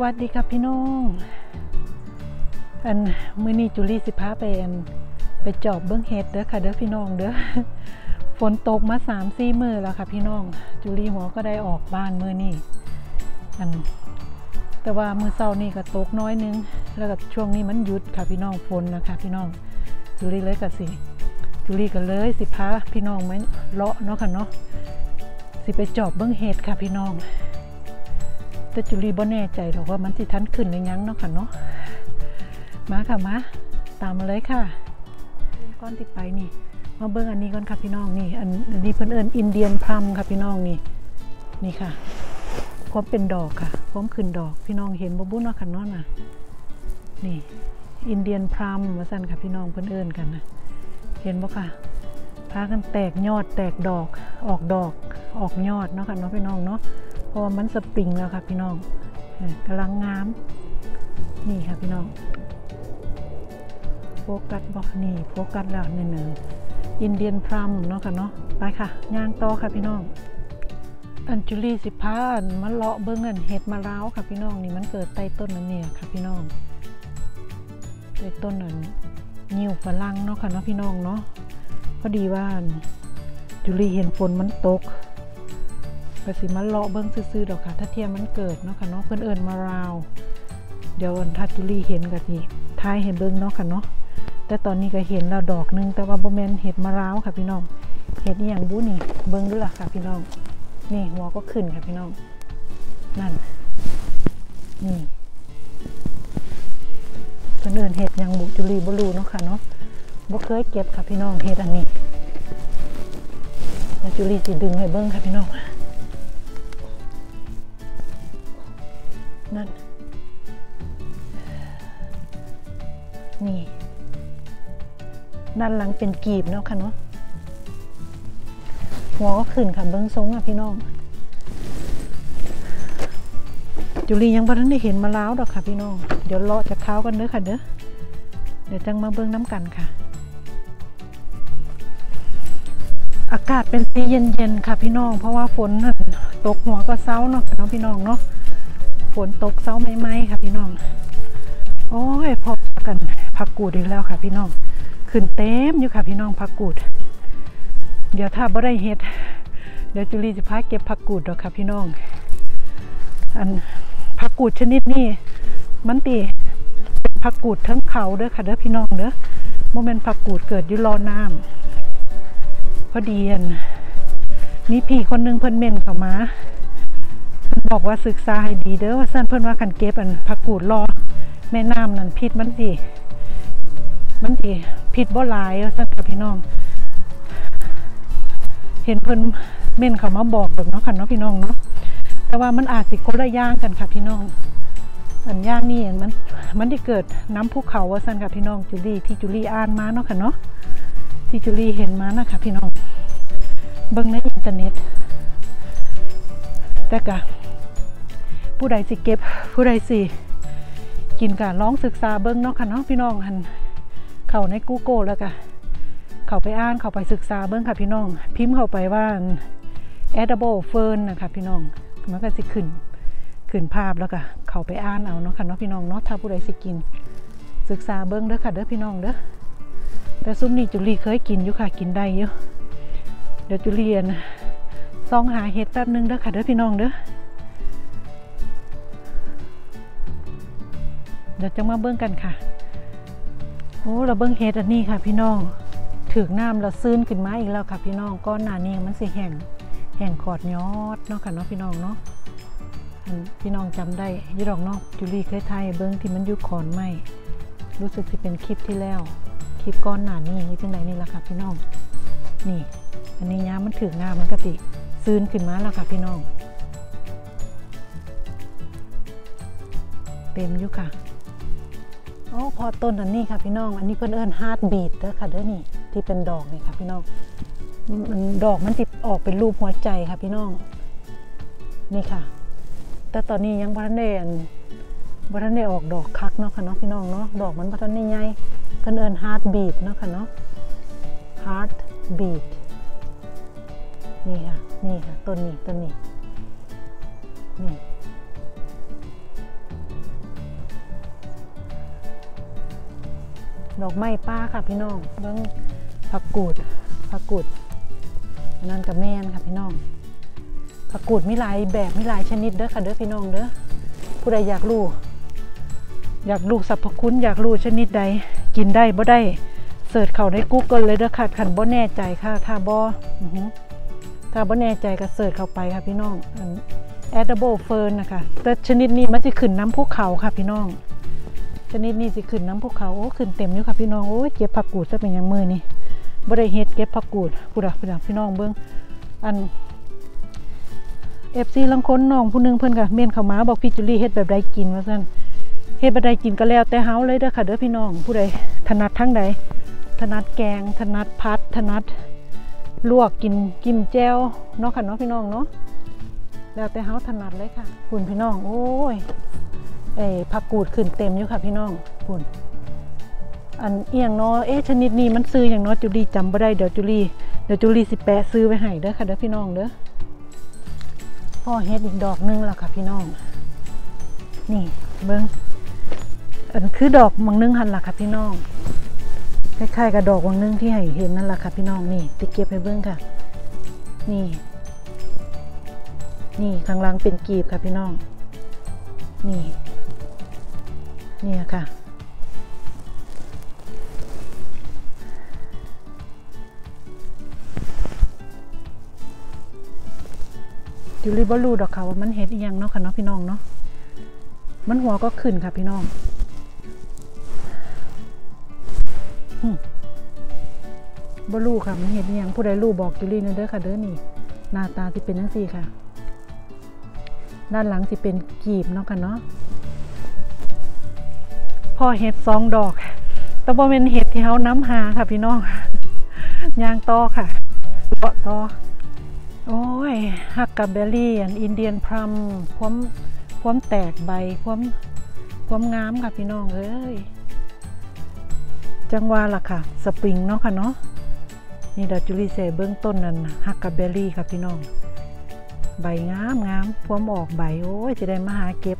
วัสดีครับพี่น้องอันมือนี้จุลี่สิพาไปอันไปจอบเบิ้องเห็ดเด้อค่ะเด้อพี่น้องเด้อฝนตกมาสามสี่มือแล้วค่ะพี่น้อง จุลี่หัวก็ได้ออกบ้านมือนี้อันแต่ว่ามือเช้านี่ก็ตกน้อยนึง แล้วก็ช่วงนี้มันหยุดค่ะพี่น้องฝนนะคะพี่น้อง จุลี่เลยก็สิจุลี่ก็เลยสิพาพี่น้องมาเลาะเนาะค่ะเนาะสิไปจอบเบิ้องเห็ดค่ะพี่น้อง แต่จุลีบ่แน่ใจหรอกว่ามันสิทันขึ้นหรือยังเนาะค่ะเนาะมาค่ะมาตามมาเลยค่ะก้อนที่ไปนี่มาเบิ้งอันนี้ก่อนค่ะพี่น้องนี่อันอันนี้เพิ่นเอิ้นอินเดียนพลัมค่ะพี่น้องนี่นี่ค่ะพร้อมเป็นดอกค่ะพร้อมขึ้นดอกพี่น้องเห็นบ่บุ้นเนาะค่ะเนาะน่ะนี่อินเดียนพลัมว่าซั่นค่ะพี่น้องเพิ่นเอิ้นกันนะเห็นบ่ค่ะพากันแตกยอดแตกดอกออกดอกออกยอดเนาะค่ะเนาะพี่น้องเนาะ เพราะมันสปริงแล้วค่ะพี่น้องกำลังงาม นี่ค่ะพี่น้อง โฟกัสบอกนี่โฟกัสแล้วหนึ่งหนึ่งอินเดียนพรัมเนาะค่ะเนาะไปค่ะย่างต่อค่ะพี่น้อง อันจุลีสิพาอันมันเลาะเบิ้งอันเห็ดมะร้าวค่ะพี่น้องนี่มันเกิดใต้ต้นนั่นเนี่ยค่ะพี่น้องใต้ต้นนั้นนิวฝรั่งเนาะค่ะเนาะพี่น้องเนาะพอดีว่าจุลีเห็นฝนมันตก ก็สิมาเลาะเบิ้งซื่อๆดอกค่ะ ถ้าเทียมมันเกิดเนาะค่ะเนาะเพิ่อนเอิญมาราว เดี๋ยวถ้าจุลีเห็นก็สิทายเห็นเบิ้งเนาะค่ะเนาะแต่ตอนนี้ก็เห็นแล้วดอกหนึงแต่ว่าโบแมนเห็ดมาราวค่ะพี่น้องเห็ดอย่างบุ้นี่เบิ้งดูล่ะค่ะพี่น้อง นี่หัวก็ขึ้นค่ะพี่น้อง นั่นนี่เพิ่อนเอิญเห็ดหยังบุจุลีบ่รู้เนาะค่ะเนาะบ่เคยเก็บค่ะพี่น้องเฮ็ดอันนี้จุลีสิดึงให้เบิ้งค่ะพี่น้อง นี่ ด้านหลังเป็นกีบเนาะค่ะเนาะหัวก็ขึ้นค่ะเบิ้งทรงอะพี่น้องจุลียังบ่ทันได้เห็นมะล้าวดอกค่ะ พี่น้อง เดี๋ยวเลาะจากเขากันเด้อค่ะเด้อเดี๋ยวจังมาเบิ้งน้ำกันค่ะ อากาศเป็นสีเย็นๆค่ะพี่น้อง เพราะว่าฝนตกหัวก็เซาเนาะค่ะเนาะพี่น้องเนาะฝนตกเซาไม่ไหมค่ะพี่น้อง โอ้ยพอ กันผักกูดอีกแล้วค่ะ พี่น้องขึ้นเต็มอยู่ค่ะพี่น้องผักกูด เดี๋ยวถ้าบ่ได้เฮ็ดเดี๋ยวจุลีจะพาเก็บผักกูดดอกค่ะพี่น้อง อันผักกูดชนิดนี้มันตีเป็นผักกูดทั้งเขาเด้อค่ะเด้อพี่น้องเด้อโมเมนต์ผักกูดเกิดอยู่รอน้ำพอดีอันมีพี่คนหนึงเพิ่นเม่นเข้ามาเพิ่นบอกว่าศึกษาให้ดีเด้อว่าซั่นเพิ่นว่าคันเก็บอันผักกูดรอ แม่น้ำนั่นพิษมันสิมันสิพิษบ่หลายว่าซั่นค่ะพี่น้อง เห็นเพิ่นเม่นเขามาบอกดอกเนาะค่ะเนาะพี่น้องเนาะแต่ว่ามันอาจสิคนละย่างกันค่ะพี่น้อง อันย่างนี่อันมันมันได้เกิดน้ำภูเขาว่าสั้นค่ะพี่น้องจุลีที่จุลีอ่านมาเนาะค่ะเนาะที่จุลีเห็นมานะคะพี่น้องเบิ่งในอินเทอร์เน็ตแต่กะผู้ใดสิเก็บผู้ใดสิ กินกะลองศึกษาเบิ่งเนาะค่ะเนาะพี่น้องหันเข้าใน Google แล้วกะเข้าไปอ่านเข้าไปศึกษาเบิ่งค่ะพี่น้อง พิมพ์เข้าไปว่า edible fern นะคะพี่น้องมันก็สิขึ้นขึ้นภาพแล้วก็เข้าไปอ่านเอาเนาะค่ะเนาะพี่น้องเนาะถ้าผู้ใดสิกิน ศึกษาเบิ้งเด้อค่ะเด้อพี่น้องเด้อแต่ซุ้มนี่จุลีเคยกินอยู่ค่ะกินได้อยู่เดี๋ยวจุลีอันซองหาเห็ดแป๊บนึงเด้อค่ะเด้อพี่น้องเด้อ ดี๋ยวจะมาเบิ้งกันค่ะโอ้เราเบิ้งเห็ดอันนี้ค่ะ พี่น้องถึกน้ำเราซื้นขึ้นมาอีกแล้วค่ะ พี่น้องก้อนหนานี้มันสิแห้งแห้งขอดยอดเนาะค่ะเนาะพี่น้องเนาะอันพี่น้องจำได้ยี่ดอกเนอกจุลีเคยไทยเบิ้งที่มันยุคอนไม่รู้สึกที่เป็นคลิปที่แล้ว คลิปก้อนหนานี่นี่จังไหนนี่ละค่ะพี่น้องนี่ อันนี้ย้ามันถืองามมันกติซื้นขึ้นมาแล้วค่ะพี่น้อง เต็มอยู่ค่ะ โอ้พอต้นอันนี้ค่ะพี่น้อง อันนี้เพิ่นเอิ้นฮาร์ดบีดเด้อค่ะเด้อนี่ที่เป็นดอกนี่ค่ะพี่น้องมันดอกมันติดออกเป็นรูปหัวใจค่ะพี่น้อง นี่ค่ะ แต่ตอนนี้ยังพันได้อันพันได้ออกดอกคักเนาะค่ะเนาะพี่น้องเนาะดอกมันพันได้ใหญ่เพิ่นเอิ้นฮาร์ดบีดเนาะค่ะเนาะฮาร์ดบีดนี่ค่ะ นี่ค่ะต้นนี้ต้นนี้นี่ ดอกไม้ป้าค่ะพี่น้องเบิ้งผักกูดผักกูดนนั้นกับแม่นค่ะพี่น้องผักกูดมีหลายแบบมีหลายชนิดเด้อค่ะเด้อพี่น้องเด้อผู้ใดอยากรู้อยากรู้สรรพคุณอยากรู้ชนิดใด กินได้บ่ได้เสิร์ชเขาใน Google เลยเด้อค่ะคันบ่แน่ใจค่ะถ้าบ่ถ้าบ่แน่ใจก็เสิร์ชเข้าไปค่ะพี่น้องอัน edible fern นะคะแต่ชนิดนี้มันจะขึ้นน้ำภูเขาค่ะพี่น้อง ชนิดนี้สิขึ้นน้ำภูเขาโอ้ขึ้นเต็มอยู่ค่ะพี่น้องโอ้เก็บผักกูดซะเป็นอย่างมือนี่บ่ได้เฮ็ดเก็บผักกูดพูดอะพูดอะพี่น้องเบิ่งอัน FC ลังคนน้องผู้หนึงเพิ่อนก็เม่นเข้ามาบอกพี่จุลี่เฮ็ดแบบใดกินว่าซั่นเฮ็ดแบบใดกินก็แล้วแต่เฮาเลยเด้อค่ะเด้อพี่น้องผู้ใดถนัดทั้งใดถนัดแกงถนัดพัดถนัดลวกกินกินแจ่วเนาะค่ะเนาะพี่น้องเนาะแล้วแต่เฮาถนัดเลยค่ะคุณพี่น้องโอ้ย เอ้ผักกูดขึ้นเต็มอยู่ค่ะพี่น้องคุณอันเอียงเนาะเอ๊ะชนิดนี้มันซื้ออย่างเนาะจุลีจำบ่ได้เดี๋ยวจุลีเดี๋ยวจุลีสิแปะซื้อไว้ให้เด้อค่ะเด้อพี่น้องเด้อพ่อเฮ็ดอีกดอกหนึงแล้วค่ะพี่น้อง นี่เบิ่งอันคือดอกมังนึงหันล่ะค่ะพี่น้องคล้ายๆกับดอกมังนึงที่ให้เห็นนั่นละค่ะพี่น้องนี่ติเก็บให้เบิ่งค่ะ นี่ นี่ข้างล่างเป็นกีบค่ะพี่น้อง นี่ เนี่ยค่ะยูริบอลูดอกค่ะว่ามันเห็ดอีหยังเนาะค่ะเนาะพี่น้องเนาะ มันหัวก็ขึ้นค่ะพี่น้องบอลูค่ะ มันเห็ดอีหยังผู้ใดรู้บอกยูรินะเด้อค่ะเด้อนี่ หน้าตาที่เป็นทั้งสี่ค่ะ ด้านหลังสิเป็นกีบเนาะค่ะเนาะ พอเห็ดสองดอก แต่บ่เป็นเห็ดที่เขาน้ำหาค่ะพี่น้องยางต่อค่ะเลาะต่อโอ้ยฮักกับเบลลี่อันอินเดียนพรัมพร้อมพร้อมแตกใบพร้อมพร้อมงามค่ะพี่น้องเอ้ยจังหวะล่ะค่ะ สปริงเนาะค่ะเนาะนี่ดาจูรีเซเบื้องต้นนั่นฮักกับเบลลี่ค่ะพี่น้อง ใบงามงามพร้อมออกใบโอ้ยจะได้มาหาเก็บ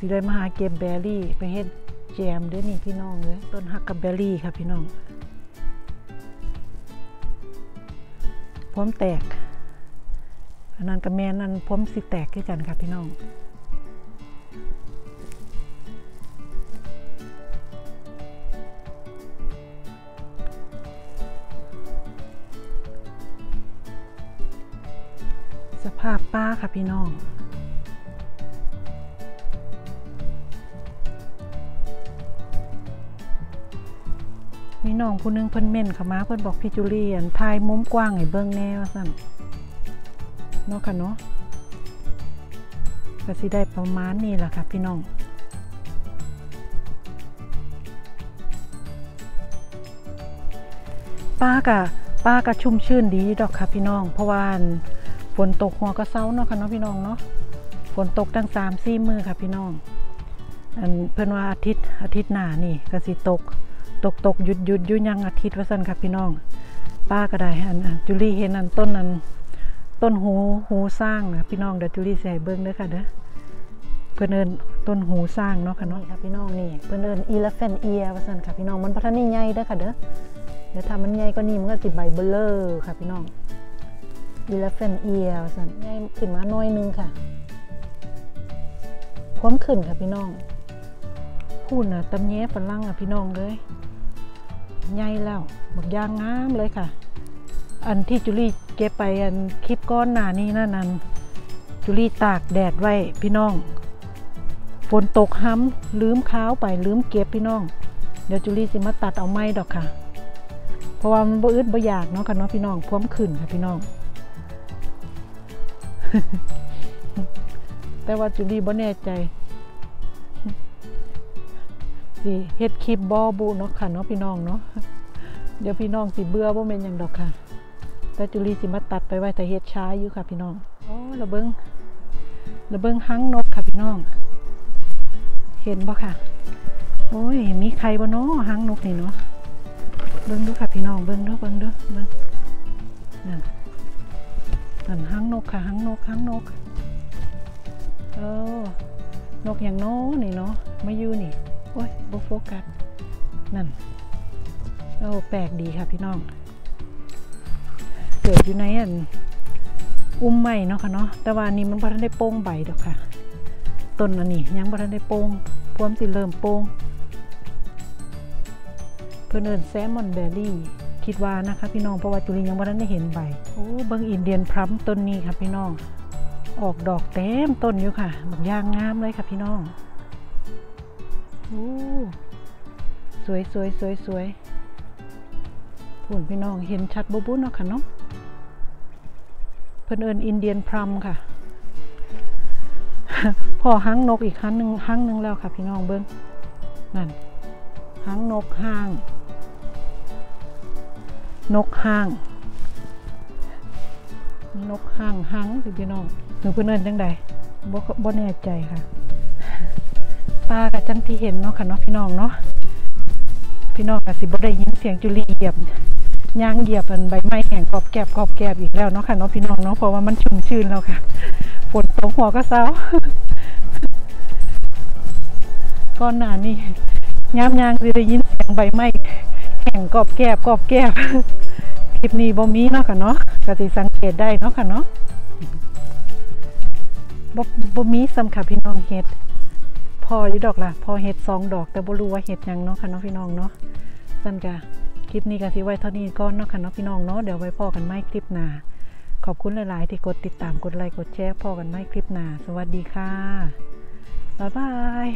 สิได้มาหาเก็บเบลลี่ ไปเฮ็ดแจมด้วยนี่พี่น้องเลยต้นฮักกับเบลลี่ค่ะพี่น้อง พร้อมแตก อันนั้นกับแม่นั่นพร้อมสิแตกด้วยกันค่ะพี่น้องสภาพป้าค่ะพี่น้อง มีน้องผู้นึงเพิ่นเม่นเข้ามาเพิ่นบอกพี่จูเลียนทายมุมกว้างให้เบิ่งแน่ว่าซั่นเนาะค่ะเนาะก็สิได้ประมาณนี้ล่ะค่ะพี่น้องป้ากะป้ากะชุ่มชื่นดีดอกค่ะพี่น้อง เพราะว่าอั่นฝนตกหัวก็เซาเนาะค่ะเนาะพี่น้องเนาะฝนตกตั้งสามสี่มือค่ะพี่น้องอันเพิ่นว่าอาทิตย์อาทิตย์หน้านี่ก็สิตก ตกตกหยุดหยุดยู่ยังอาทิตย์ว่าซั่นค่ะพี่น้อง ป้าก็ได้อันจุลี่เห็นอันต้นนั้นต้นหูหูสร้างนะพี่น้องเดี๋ยวจุลี่ใส่เบิ้งเด้อค่ะเด้อเพิ่อนเอินต้นหูสร้างเนาะค่ะเนาะค่ะพี่น้องนี่เพิ่อนเอิ้น elephant ear ว่าซั่นค่ะพี่น้องมันบ่ทันได้ใหญ่เด้อค่ะเด้อเดี๋ยวถ้ามันใหญ่กว่านี้มันก็สิใบเบลเลอร์ค่ะพี่น้อง elephant ear ว่าซั่นใหญ่ขึ้นมาหน่อยนึงค่ะพร้อมขึ้นค่ะพี่น้องพูดนะตำแย้ฝรั่งอะพี่น้องเลย ใหญ่แล้วบักยางงามเลยค่ะ อันที่จุลี่เก็บไปอันคลิปก้อนหนานี่นั่นนันจุลี่ตากแดดไว้พี่น้อง ฝนตกห้ำลืมค้าวไปลืมเก็บพี่น้อง เดี๋ยวจุลี่สิมาตัดเอาไม้ดอกค่ะ เพราะว่ามันบ่อึดบ่อยากเนาะค่ะเนาะพี่น้องพร้อมขึ้นค่ะพี่น้อง แต่ว่าจุลี่บ่แน่ใจ สิเฮ็ดคลิปบอบูเนาะค่ะเนาะพี่น้องเนาะเดี๋ยวพี่น้องสิเบื่อบ่แม่นหยังดอกค่ะแต่จุลีสิมาตัดไปไว้แต่เฮ็ดช้าอยู่ค่ะ พี่น้องโอ้ระเบิงระเบิงหังนกค่ะพี่น้อง เห็นบ่ค่ะ โอ้ยมีใครบ่เนาะหังนกนี่เนาะเบิ่งดูค่ะพี่น้องเบิ่งดูเบิ่งดูเบิ่งนั่นนั่นหังนกค่ะหังนกหังนกเออนกอย่างน้นี่เนาะมาอยู่นี่ โอ้ยบโฟกัส นั่นโอ้แปลกดีค่ะพี่น้อง เกิดอยู่ในอันอุ้มใหม่เนาะค่ะเนาะ แต่ว่านี้มันบ่ทันได้โป้งใบดอกค่ะ ต้นอันนี้ยังบ่ทันได้โป้งพวมสิเริ่มโป้ง เพิ่นเอินแซมมอนเบอร์รี่ คิดว่านะคะพี่น้องเพราะว่าจุลินยังบ่ทันได้เห็นใบ โอ้เบิงอินเดียนพรัมต้นนี้ค่ะพี่น้อง ออกดอกเต็มต้นอยู่ค่ะบักย่างงามเลยค่ะพี่น้อง โอ้สวยสวยสวยสวยผุ่นพี่น้องเห็นชัดบุบุเนาะค่ะเนาะเพิ่นเอิญอินเดียนพรัมค่ะ พอหางนกอีกครั้งหนึ่งหางหนึ่งแล้วค่ะพี่น้องเบิ้งนั่นหางนกห้าง นกห้าง นกห้างหางสิพี่น้องหรือเพิ่นเอิญจังใดบ่บ่แน่ใจค่ะ ปลากับจังที่เห็นเนาะค่ะเนาะพี่น้องเนาะพี่น้องกับสิบได้ยินเสียงจุลีเหยียบย่างเหยียบมันใบไม้แห้งกรอบแกบกรอบแกบอีกแล้วเนาะค่ะเนาะพี่น้องเนาะเพราะว่ามันชุ่มชื้นแล้วค่ะฝนตกหัวก็เศร้าก่อนหนานี้ยามยางสิได้ยินเสียงใบไม้แห้งกรอบแกบกรอบแกบคลิปนี้บ่มีเนาะค่ะเนาะก็สิสังเกตได้เนาะค่ะเนาะบ่บ่มีสำค่ะพี่น้องเฮ็ด พออยู่ดอกละพอเห็ดสองดอกแต่บ่รู้ว่าเห็ดยังเนาะค่ะเนาะพี่น้องเนาะสั้นกะคลิปนี้ก็สิไว้เท่านี้ก่อนเนาะค่ะเนาะพี่น้องเนาะเดี๋ยวไว้พอกันใหม่คลิปหน้าขอบคุณหลาย ๆ ที่กดติดตามกดไลค์กดแชร์พอกันใหม่คลิปหน้าสวัสดีค่ะบ๊ายบาย